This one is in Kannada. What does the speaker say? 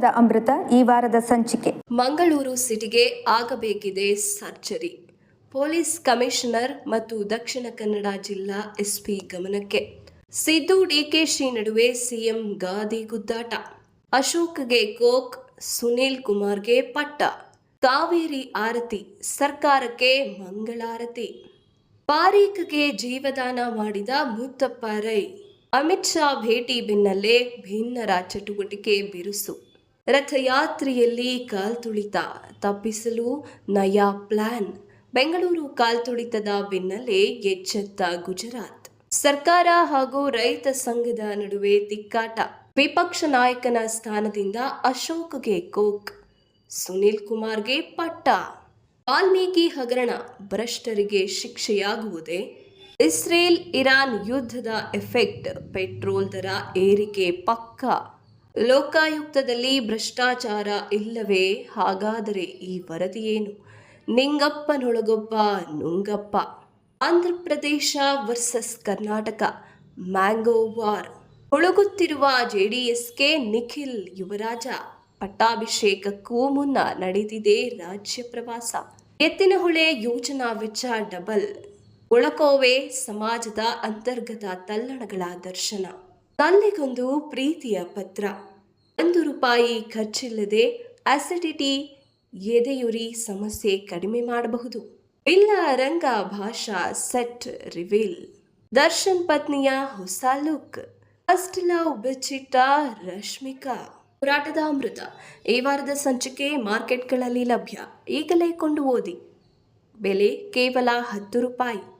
ವಾರದ ಅಮೃತ, ಈ ವಾರದ ಸಂಚಿಕೆ. ಮಂಗಳೂರು ಸಿಟಿಗೆ ಆಗಬೇಕಿದೆ ಸರ್ಜರಿ. ಪೊಲೀಸ್ ಕಮಿಷನರ್ ಮತ್ತು ದಕ್ಷಿಣ ಕನ್ನಡ ಜಿಲ್ಲಾ ಎಸ್ಪಿ ಗಮನಕ್ಕೆ. ಸಿದ್ದು ಡಿಕೆಶಿ ನಡುವೆ ಸಿಎಂ ಗಾದಿ ಗುದ್ದಾಟ. ಅಶೋಕ್ಗೆ ಕೋಕ್, ಸುನೀಲ್ ಕುಮಾರ್ಗೆ ಪಟ್ಟ. ಕಾವೇರಿ ಆರತಿ, ಸರ್ಕಾರಕ್ಕೆ ಮಂಗಳಾರತಿ. ಪಾರೀಕ್ಗೆ ಜೀವದಾನ ಮಾಡಿದ ಮುತ್ತಪ್ಪ ರೈ. ಅಮಿತ್ ಶಾ ಭೇಟಿ ಬೆನ್ನಲ್ಲೇ ಭಿನ್ನರ ಚಟುವಟಿಕೆ ಬಿರುಸು. ರಥಯಾತ್ರೆಯಲ್ಲಿ ಕಾಲ್ತುಳಿತ ತಪ್ಪಿಸಲು ನಯಾ ಪ್ಲಾನ್. ಬೆಂಗಳೂರು ಕಾಲ್ತುಳಿತದ ಬೆನ್ನಲ್ಲೇ ಎಚ್ಚೆತ್ತ ಗುಜರಾತ್. ಸರ್ಕಾರ ಹಾಗೂ ರೈತ ಸಂಘದ ನಡುವೆ ತಿಕ್ಕಾಟ. ವಿಪಕ್ಷ ನಾಯಕನ ಸ್ಥಾನದಿಂದ ಅಶೋಕ್ಗೆ ಕೋಕ್. ಸುನೀಲ್ ಕುಮಾರ್ಗೆ ಪಟ್ಟ. ವಾಲ್ಮೀಕಿ ಹಗರಣ ಭ್ರಷ್ಟರಿಗೆ ಶಿಕ್ಷೆಯಾಗುವುದೇ? ಇಸ್ರೇಲ್ ಇರಾನ್ ಯುದ್ಧದ ಎಫೆಕ್ಟ್, ಪೆಟ್ರೋಲ್ ದರ ಏರಿಕೆ ಪಕ್ಕ? ಲೋಕಾಯುಕ್ತದಲ್ಲಿ ಭ್ರಷ್ಟಾಚಾರ ಇಲ್ಲವೇ? ಹಾಗಾದರೆ ಈ ವರದಿ ಏನು? ನಿಂಗಪ್ಪನೊಳಗೊಬ್ಬ ನುಂಗಪ್ಪ. Andhra Pradesh versus Karnataka, mango war. ಮುಳುಗುತ್ತಿರುವ ಜೆಡಿಎಸ್ಗೆ ನಿಖಿಲ್ ಯುವರಾಜ. ಪಟ್ಟಾಭಿಷೇಕಕ್ಕೂ ಮುನ್ನ ನಡೆದಿದೆ ರಾಜ್ಯ ಪ್ರವಾಸ. ಎತ್ತಿನಹೊಳೆ ಯೋಜನಾ ವೆಚ್ಚ ಡಬಲ್. ಒಳಕೋವೆ ಸಮಾಜದ ಅಂತರ್ಗತ ತಲ್ಲಣಗಳ ದರ್ಶನ. ತಲ್ಲಿಗೊಂದು ಪ್ರೀತಿಯ ಪತ್ರ. ಒಂದು ರೂಪಾಯಿ ಖರ್ಚಿಲ್ಲದೆ ಅಸಿಡಿಟಿ, ಎದೆಯುರಿ ಸಮಸ್ಯೆ ಕಡಿಮೆ ಮಾಡಬಹುದು. ಇಲ್ಲ, ರಂಗ ಭಾಷಾ ಸೆಟ್ ರಿವೀಲ್. ದರ್ಶನ್ ಪತ್ನಿಯ ಹೊಸ ಲುಕ್. ಫಸ್ಟ್ ಲವ್ ಬಿಚ್ಚಿಟ್ಟ ರಶ್ಮಿಕಾ. ಹೋರಾಟದ ಅಮೃತ. ಈ ವಾರದ ಸಂಚಿಕೆ ಮಾರ್ಕೆಟ್ಗಳಲ್ಲಿ ಲಭ್ಯ. ಈಗಲೇ ಕೊಂಡು ಓದಿ. ಬೆಲೆ ಕೇವಲ ಹತ್ತು ರೂಪಾಯಿ.